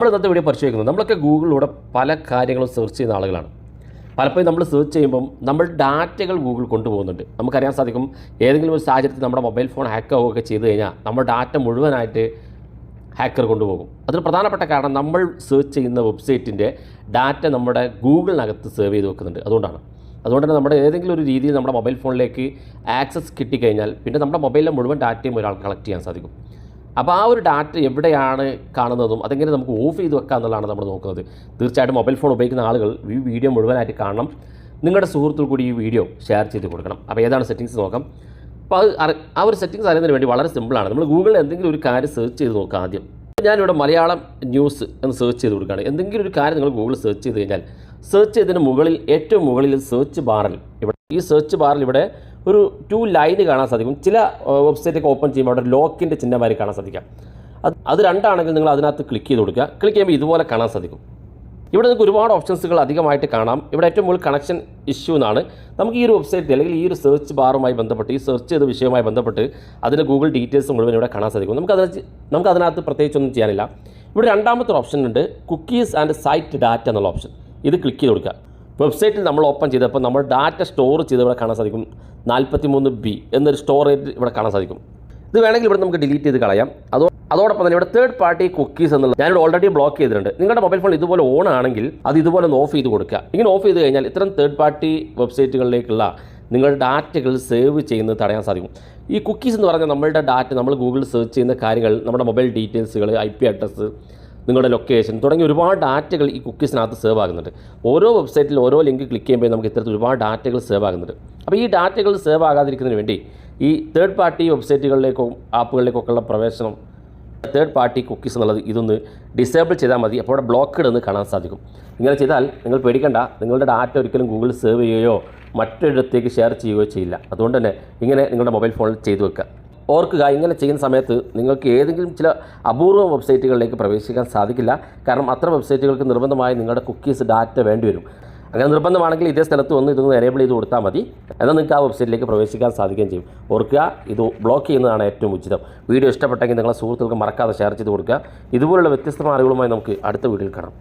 നമ്മൾ ഇന്നത്തെ വീഡിയോ പരിശോധിക്കുന്നത് നമ്മളൊക്കെ ഗൂഗിളിലൂടെ പല കാര്യങ്ങളും സെർച്ച് ചെയ്യുന്ന ആളുകളാണ്. പലപ്പോഴും നമ്മൾ സെർച്ച് ചെയ്യുമ്പം നമ്മൾ ഡാറ്റകൾ ഗൂഗിൾ കൊണ്ടുപോകുന്നുണ്ട്. നമുക്കറിയാൻ സാധിക്കും ഏതെങ്കിലും ഒരു സാഹചര്യത്തിൽ നമ്മുടെ മൊബൈൽ ഫോൺ ഹാക്ക് ആവുകയൊക്കെ ചെയ്തു കഴിഞ്ഞാൽ നമ്മുടെ ഡാറ്റ മുഴുവനായിട്ട് ഹാക്കർ കൊണ്ടുപോകും. അതിന് പ്രധാനപ്പെട്ട കാരണം നമ്മൾ സെർച്ച് ചെയ്യുന്ന വെബ്സൈറ്റിന്റെ ഡാറ്റ നമ്മുടെ ഗൂഗിളിനകത്ത് സേവ് ചെയ്ത് വെക്കുന്നുണ്ട്. അതുകൊണ്ടാണ്. അതുകൊണ്ട് തന്നെ നമ്മുടെ ഏതെങ്കിലും ഒരു രീതിയിൽ നമ്മുടെ മൊബൈൽ ഫോണിലേക്ക് ആക്സസ് കിട്ടിക്കഴിഞ്ഞാൽ പിന്നെ നമ്മുടെ മൊബൈലിലെ മുഴുവൻ ഡാറ്റയും ഒരാൾ കളക്ട് ചെയ്യാൻ സാധിക്കും. അപ്പോൾ ആ ഒരു ഡാറ്റ എവിടെയാണ് കാണുന്നതും അതെങ്ങനെ നമുക്ക് ഓഫ് ചെയ്ത് വെക്കുക എന്നുള്ളതാണ് നമ്മൾ നോക്കുന്നത്. തീർച്ചയായിട്ടും മൊബൈൽ ഫോൺ ഉപയോഗിക്കുന്ന ആളുകൾ ഈ വീഡിയോ മുഴുവനായിട്ട് കാണണം. നിങ്ങളുടെ സുഹൃത്തുക്കൾ കൂടി ഈ വീഡിയോ ഷെയർ ചെയ്ത് കൊടുക്കണം. അപ്പോൾ ഏതാണ് സെറ്റിങ്സ് നോക്കാം. അപ്പോൾ അത് ആ ഒരു സെറ്റിങ്സ് അറിയുന്നതിന് വേണ്ടി വളരെ സിമ്പിളാണ് നമ്മൾ ഗൂഗിളിൽ എന്തെങ്കിലും ഒരു കാര്യം സെർച്ച് ചെയ്ത് നോക്കുക ആദ്യം. ഞാനിവിടെ മലയാളം ന്യൂസ് എന്ന് സെർച്ച് ചെയ്ത് കൊടുക്കുകയാണ്. എന്തെങ്കിലും ഒരു കാര്യം നിങ്ങൾ ഗൂഗിൾ സെർച്ച് ചെയ്ത് കഴിഞ്ഞാൽ സെർച്ച് ചെയ്തതിന് മുകളിൽ ഏറ്റവും മുകളിൽ സെർച്ച് ബാറിൽ ഇവിടെ ഈ സെർച്ച് ബാറിൽ ഇവിടെ ഒരു ടു ലൈന് കാണാൻ സാധിക്കും. ചില വെബ്സൈറ്റൊക്കെ ഓപ്പൺ ചെയ്യുമ്പോൾ അവിടെ ലോക്കിന്റെ ചിഹ്നമാരി കാണാൻ സാധിക്കാം. അത് അത് രണ്ടാണെങ്കിൽ നിങ്ങൾ അതിനകത്ത് ക്ലിക്ക് ചെയ്ത് കൊടുക്കുക. ക്ലിക്ക് ചെയ്യുമ്പോൾ ഇതുപോലെ കാണാൻ സാധിക്കും. ഇവിടെ നിങ്ങൾക്ക് ഒരുപാട് ഓപ്ഷൻസുകൾ അധികമായിട്ട് കാണാം. ഇവിടെ ഏറ്റവും കൂടുതൽ കണക്ഷൻ ഇഷ്യൂ എന്നാണ്. നമുക്ക് ഈ ഒരു വെബ്സൈറ്റ് അല്ലെങ്കിൽ ഈ ഒരു സെർച്ച് ബാറുമായി ബന്ധപ്പെട്ട് ഈ സെർച്ച് ചെയ്ത വിഷയവുമായി ബന്ധപ്പെട്ട് അതിന്റെ ഗൂഗിൾ ഡീറ്റെയിൽസ് മുഴുവൻ ഇവിടെ കാണാൻ സാധിക്കും. നമുക്ക് അതിനകത്ത് നമുക്ക് അതിനകത്ത് പ്രത്യേകിച്ചൊന്നും ചെയ്യാനില്ല. ഇവിടെ രണ്ടാമത്തെ ഓപ്ഷൻ ഉണ്ട്. കുക്കീസ് ആൻഡ് സൈറ്റ് ഡാറ്റ എന്നുള്ള ഓപ്ഷൻ ഇത് ക്ലിക്ക് ചെയ്ത് കൊടുക്കുക. വെബ്സൈറ്റിൽ നമ്മൾ ഓപ്പൺ ചെയ്തപ്പോൾ നമ്മൾ ഡാറ്റ സ്റ്റോർ ചെയ്ത് ഇവിടെ കാണാൻ സാധിക്കും. നാൽപ്പത്തി മൂന്ന് ബി എന്നൊരു സ്റ്റോറേജ് ഇവിടെ കാണാൻ സാധിക്കും. ഇത് വേണമെങ്കിൽ ഇവിടെ നമുക്ക് ഡിലീറ്റ് ചെയ്ത് കളയാം. അതോ അതോടൊപ്പം തന്നെ ഇവിടെ തേർഡ് പാർട്ടി കുക്കീസ് എന്നുള്ള ഞാനിവിടെ ഓൾറെഡി ബ്ലോക്ക് ചെയ്തിട്ടുണ്ട്. നിങ്ങളുടെ മൊബൈൽ ഫോൺ ഇതുപോലെ ഓൺ ആണെങ്കിൽ അത് ഇതുപോലെ ഒന്ന് ഓഫ് ചെയ്ത് കൊടുക്കുക. ഇങ്ങനെ ഓഫ് ചെയ്ത് കഴിഞ്ഞാൽ ഇത്തരം തേർഡ് പാർട്ടി വെബ്സൈറ്റുകളിലേക്കുള്ള നിങ്ങളുടെ ഡാറ്റകൾ സേവ് ചെയ്യുന്നത് തടയാൻ സാധിക്കും. ഈ കുക്കീസ് എന്ന് പറഞ്ഞാൽ നമ്മളുടെ ഡാറ്റ നമ്മൾ ഗൂഗിളിൽ സെർച്ച് ചെയ്യുന്ന കാര്യങ്ങൾ നമ്മുടെ മൊബൈൽ ഡീറ്റെയിൽസുകൾ ഐ പി അഡ്രസ്സ് നിങ്ങളുടെ ലൊക്കേഷൻ തുടങ്ങി ഒരുപാട് ഡാറ്റകൾ ഈ കുക്കീസിനകത്ത് സേവ് ആകുന്നുണ്ട്. ഓരോ വെബ്സൈറ്റിൽ ഓരോ ലിങ്ക് ക്ലിക്ക് ചെയ്യുമ്പോൾ നമുക്ക് ഇത്തരത്തിൽ ഒരുപാട് ഡാറ്റകൾ സേവ് ആകുന്നുണ്ട്. അപ്പോൾ ഈ ഡാറ്റകൾ സേവ് ആകാതിരിക്കുന്നതിന് വേണ്ടി ഈ തേർഡ് പാർട്ടി വെബ്സൈറ്റുകളിലേക്കും ആപ്പുകളിലേക്കൊക്കെയുള്ള പ്രവേശനം തേർഡ് പാർട്ടി കുക്കീസ് എന്നുള്ളത് ഇതൊന്ന് ഡിസേബിൾ ചെയ്താൽ മതി. അപ്പോൾ അവിടെ ബ്ലോക്കഡ് എന്ന് കാണാൻ സാധിക്കും. ഇങ്ങനെ ചെയ്താൽ നിങ്ങൾ പേടിക്കേണ്ട. നിങ്ങളുടെ ഡാറ്റ ഒരിക്കലും ഗൂഗിൾ സേവ് ചെയ്യുകയോ മറ്റൊരിടത്തേക്ക് ഷെയർ ചെയ്യുകയോ ചെയ്യില്ല. അതുകൊണ്ട് തന്നെ ഇങ്ങനെ നിങ്ങളുടെ മൊബൈൽ ഫോണിൽ ചെയ്തു വെക്കുക. ഓർക്കുക ഇങ്ങനെ ചെയ്യുന്ന സമയത്ത് നിങ്ങൾക്ക് ഏതെങ്കിലും ചില അപൂർവ വെബ്സൈറ്റുകളിലേക്ക് പ്രവേശിക്കാൻ സാധിക്കില്ല. കാരണം അത്ര വെബ്സൈറ്റുകൾക്ക് നിർബന്ധമായി നിങ്ങളുടെ കുക്കീസ് ഡാറ്റ വേണ്ടിവരും അങ്ങനെ നിർബന്ധമാണെങ്കിൽ ഇതേ സ്ഥലത്ത് വന്ന് ഇതൊന്ന് എനേബിൾ ചെയ്ത് കൊടുത്താൽ മതി. എന്നാൽ നിങ്ങൾക്ക് ആ വെബ്സൈറ്റിലേക്ക് പ്രവേശിക്കാൻ സാധിക്കുകയും ചെയ്യും. ഓർക്കുക ഇത് ബ്ലോക്ക് ചെയ്യുന്നതാണ് ഏറ്റവും ഉചിതം. വീഡിയോ ഇഷ്ടപ്പെട്ടെങ്കിൽ നിങ്ങളെ സുഹൃത്തുക്കൾക്ക് മറക്കാതെ ഷെയർ ചെയ്ത് കൊടുക്കുക. ഇതുപോലുള്ള വ്യത്യസ്തമായ അറിവുകളുമായി നമുക്ക് അടുത്ത വീഡിയോയിൽ കാണാം.